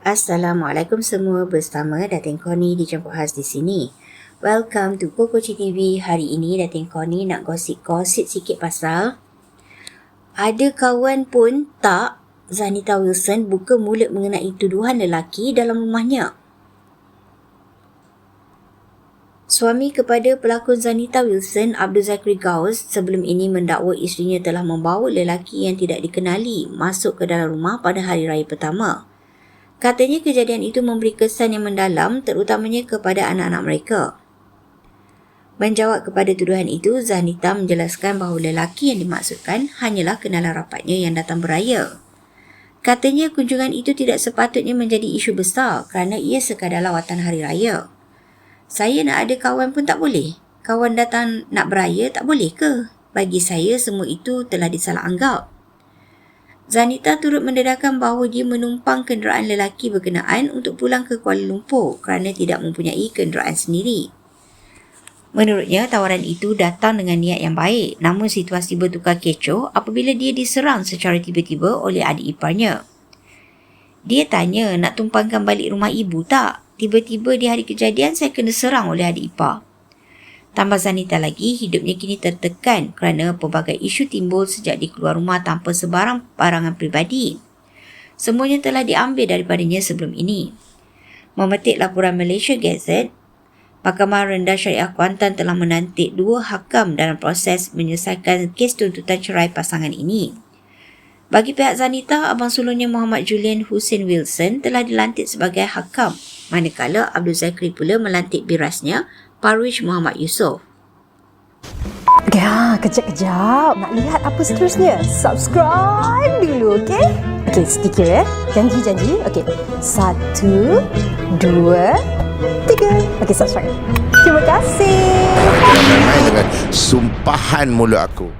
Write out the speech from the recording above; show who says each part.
Speaker 1: Assalamualaikum semua bersama Datin Koni di Campur Khas di sini. Welcome to Koko TV. Hari ini Datin Koni nak gosip-gosip sikit pasal ada kawan pun tak Zanita Wilson buka mulut mengenai tuduhan lelaki dalam rumahnya. Suami kepada pelakon Zanita Wilson, Abdul Zakri Gauss, sebelum ini mendakwa isterinya telah membawa lelaki yang tidak dikenali masuk ke dalam rumah pada hari raya pertama. Katanya kejadian itu memberi kesan yang mendalam terutamanya kepada anak-anak mereka. Menjawab kepada tuduhan itu, Zanita menjelaskan bahawa lelaki yang dimaksudkan hanyalah kenalan rapatnya yang datang beraya. Katanya kunjungan itu tidak sepatutnya menjadi isu besar kerana ia sekadar lawatan hari raya. Saya nak ada kawan pun tak boleh. Kawan datang nak beraya tak boleh ke? Bagi saya semua itu telah disalah anggap. Zanita turut mendedahkan bahawa dia menumpang kenderaan lelaki berkenaan untuk pulang ke Kuala Lumpur kerana tidak mempunyai kenderaan sendiri. Menurutnya, tawaran itu datang dengan niat yang baik namun situasi bertukar kecoh apabila dia diserang secara tiba-tiba oleh adik iparnya. Dia tanya nak tumpangkan balik rumah ibu tak? Tiba-tiba di hari kejadian saya kena serang oleh adik ipar. Tambah Zanita lagi, hidupnya kini tertekan kerana pelbagai isu timbul sejak dia keluar rumah tanpa sebarang barangan peribadi. Semuanya telah diambil daripadanya sebelum ini. Memetik laporan Malaysia Gazette, Mahkamah Rendah Syariah Kuantan telah menantik dua hakam dalam proses menyelesaikan kes tuntutan cerai pasangan ini. Bagi pihak Zanita, abang sulungnya Muhammad Julian Hussein Wilson telah dilantik sebagai hakam, manakala Abdul Zakri pula melantik birasnya Parwish Muhammad Yusof.
Speaker 2: Ya, kejap-kejap. Nak lihat apa seterusnya? Subscribe dulu, okey? Okey, sedikit ya. Janji-janji. Okey. Satu, dua, tiga. Okey, subscribe. Terima kasih.
Speaker 3: Dengan sumpahan mulut aku.